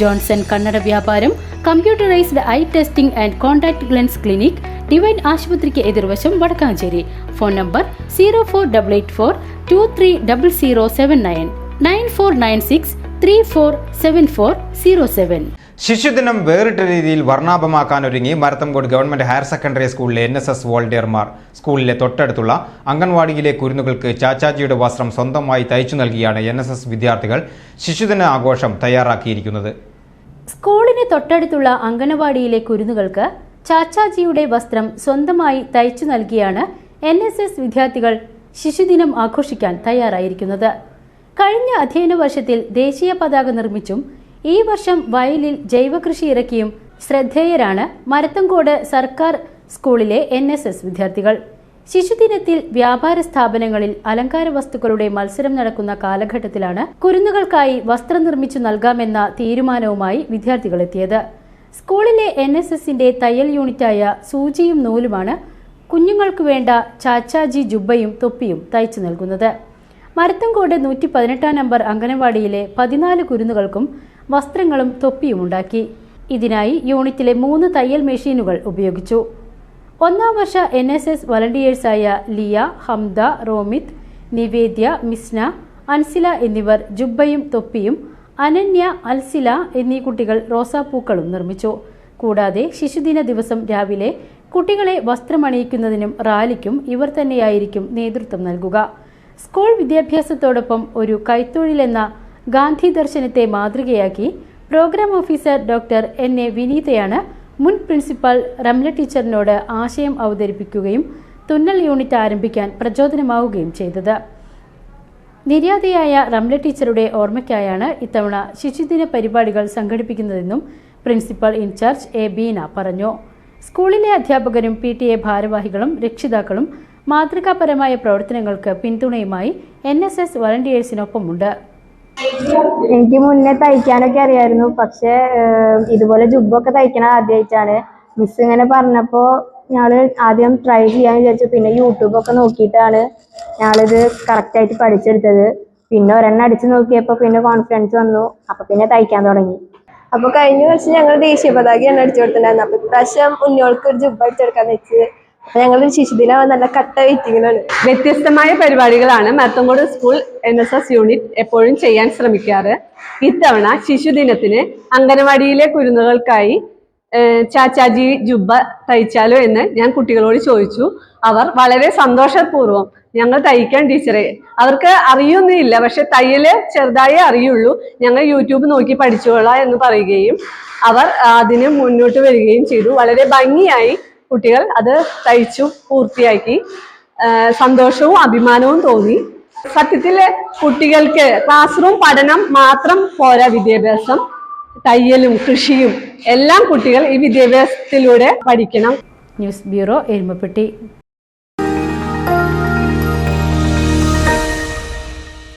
Johnson കണ്ണട വ്യാപാരം computerised eye testing and contact lens clinic divine ആശുപത്രിക്ക് എതിർവശം Vadakkanchery. Phone number zero four double eight four two three double zero seven nine nine four nine six three four seven four zero seven ശിശുദിനം വേറിട്ട രീതിയിൽ വർണാഭമാക്കാൻ ഒരുങ്ങി Marathamcode government higher secondary സ്കൂളിലെ N S S വോളണ്ടിയർമാർ. സ്കൂളിലെ തൊട്ടടുത്തുള്ള അംഗൻവാടിയിലെ കുരുന്നുകൾക്ക് ചാച്ചാജിയുടെ വസ്ത്രം സ്വന്തമായി തയ്ച്ചു നൽകിയാണ് എൻ വിദ്യാർത്ഥികൾ ശിശുദിന ആഘോഷം തയ്യാറാക്കിയിരിക്കുന്നത്. സ്കൂളിന് തൊട്ടടുത്തുള്ള അംഗനവാടിയിലെ കുരുന്നുകൾക്ക് ചാച്ചാജിയുടെ വസ്ത്രം സ്വന്തമായി തയ്ച്ചു നൽകിയാണ് എൻ എസ് എസ് വിദ്യാർത്ഥികൾ ശിശുദിനം ആഘോഷിക്കാൻ തയ്യാറായിരിക്കുന്നത്. കഴിഞ്ഞ അധ്യയന വർഷത്തിൽ ദേശീയ പതാക നിർമ്മിച്ചും ഈ വർഷം വയലിൽ ജൈവകൃഷി ഇറക്കിയും ശ്രദ്ധേയരാണ് മരത്തങ്കോട് സർക്കാർ സ്കൂളിലെ എൻ വിദ്യാർത്ഥികൾ. ശിശുദിനത്തിൽ വ്യാപാര സ്ഥാപനങ്ങളിൽ അലങ്കാര വസ്തുക്കളുടെ മത്സരം നടക്കുന്ന കാലഘട്ടത്തിലാണ് കുരുന്നുകൾക്കായി വസ്ത്രം നിർമ്മിച്ചു നൽകാമെന്ന തീരുമാനവുമായി വിദ്യാർത്ഥികൾ എത്തിയത് സ്കൂളിലെ എൻ എസ് എസിന്റെ തയ്യൽ യൂണിറ്റായ സൂചിയും നൂലുമാണ് കുഞ്ഞുങ്ങൾക്ക് വേണ്ട ചാച്ചാജി ജുബയും തൊപ്പിയും തയ്ച്ചു നൽകുന്നത്. മരത്തങ്കോട് നൂറ്റി പതിനെട്ടാം നമ്പർ അംഗനവാടിയിലെ പതിനാല് കുരുന്നുകൾക്കും വസ്ത്രങ്ങളും തൊപ്പിയും ഉണ്ടാക്കി. ഇതിനായി യൂണിറ്റിലെ മൂന്ന് തയ്യൽ മെഷീനുകൾ ഉപയോഗിച്ചു. ഒന്നാം വർഷ എൻ എസ് എസ് വളണ്ടിയേഴ്സായ ലിയ ഹംദ റോമിത് നിവേദ്യ മിസ്ന അൻസില എന്നിവർ ജുബ്ബയും തൊപ്പിയും അനന്യ അൽസില എന്നീ കുട്ടികൾ റോസാപ്പൂക്കളും നിർമ്മിച്ചു. കൂടാതെ ശിശുദിന ദിവസം രാവിലെ കുട്ടികളെ വസ്ത്രമണിയിക്കുന്നതിനും റാലിക്കും ഇവർ തന്നെയായിരിക്കും നേതൃത്വം നൽകുക. സ്കൂൾ വിദ്യാഭ്യാസത്തോടൊപ്പം ഒരു കൈത്തൊഴിലെന്ന ഗാന്ധി ദർശനത്തെ മാതൃകയാക്കി program officer doctor N A വിനീതയാണ് മുൻ പ്രിൻസിപ്പൽ റംല ടീച്ചറിനോട് ആശയം അവതരിപ്പിക്കുകയും തുന്നൽ യൂണിറ്റ് ആരംഭിക്കാൻ പ്രചോദനമാവുകയും ചെയ്തത്. നിര്യാതയായ റംല ടീച്ചറുടെ ഓർമ്മയ്ക്കായാണ് ഇത്തവണ ശിശുദിന പരിപാടികൾ സംഘടിപ്പിക്കുന്നതെന്നും പ്രിൻസിപ്പൽ ഇൻചാർജ് എ ബീന പറഞ്ഞു. സ്കൂളിലെ അധ്യാപകരും പി ടി എ ഭാരവാഹികളും രക്ഷിതാക്കളും മാതൃകാപരമായ പ്രവർത്തനങ്ങൾക്ക് പിന്തുണയുമായി എൻ എസ് എസ് വളണ്ടിയേഴ്സിനൊപ്പമുണ്ട്. എനിക്ക് മുന്നേ തയ്ക്കാനൊക്കെ അറിയായിരുന്നു. പക്ഷെ ഇതുപോലെ ജുബൊക്കെ തയ്ക്കണ ആദ്യമായിട്ടാണ് മിസ് ഇങ്ങനെ പറഞ്ഞപ്പോ ഞങ്ങൾ ആദ്യം ട്രൈ ചെയ്യാൻ വിചാരിച്ചു. പിന്നെ യൂട്യൂബൊക്കെ നോക്കിയിട്ടാണ് ഞങ്ങളിത് കറക്റ്റ് ആയിട്ട് പഠിച്ചെടുത്തത്. പിന്നെ ഒരെണ്ണം അടിച്ചു നോക്കിയപ്പോ പിന്നെ കോൺഫിഡൻസ് വന്നു. അപ്പൊ പിന്നെ തയ്ക്കാൻ തുടങ്ങി. അപ്പൊ കഴിഞ്ഞ വർഷം ഞങ്ങൾ ദേശീയ പതാകയാണ് അടിച്ചു കൊടുത്തിട്ടുണ്ടായിരുന്നത് അപ്പൊ ഇപ്രാവശ്യം ഉണ്ണിയോൾക്ക് ഒരു ജുബ് അടിച്ചെടുക്കാന്ന് വെച്ച് ഞങ്ങൾ ശിശുദിനം നല്ല കട്ട വെയിറ്റിങ്ങിലാണ്. വ്യത്യസ്തമായ പരിപാടികളാണ് Marathamcode school N S S unit എപ്പോഴും ചെയ്യാൻ ശ്രമിക്കാറ്. ഇത്തവണ ശിശുദിനത്തിന് അംഗനവാടിയിലെ കുരുന്നുകൾക്കായി ചാച്ചാജി ജുബ്ബ തയ്ച്ചാലോ എന്ന് ഞാൻ കുട്ടികളോട് ചോദിച്ചു. അവർ വളരെ സന്തോഷപൂർവം ഞങ്ങൾ തയ്ക്കാൻ ടീച്ചറെ അവർക്ക് അറിയൊന്നുമില്ല പക്ഷെ തയ്യൽ ചെറുതായേ അറിയുള്ളൂ. ഞങ്ങൾ യൂട്യൂബ് നോക്കി പഠിച്ചോളാം എന്ന് പറയുകയും അവർ അതിന് മുന്നോട്ട് വരികയും ചെയ്തു. വളരെ ഭംഗിയായി കുട്ടികൾ അത് തയ്ച്ചു പൂർത്തിയാക്കി. സന്തോഷവും അഭിമാനവും തോന്നി. സത്യത്തിൽ കുട്ടികൾക്ക് ക്ലാസ് റൂം പഠനം മാത്രം പോരാ വിദ്യാഭ്യാസം. തയ്യലും കൃഷിയും എല്ലാം കുട്ടികൾ ഈ വിദ്യാഭ്യാസത്തിലൂടെ പഠിക്കണം. News bureau Erumapetty.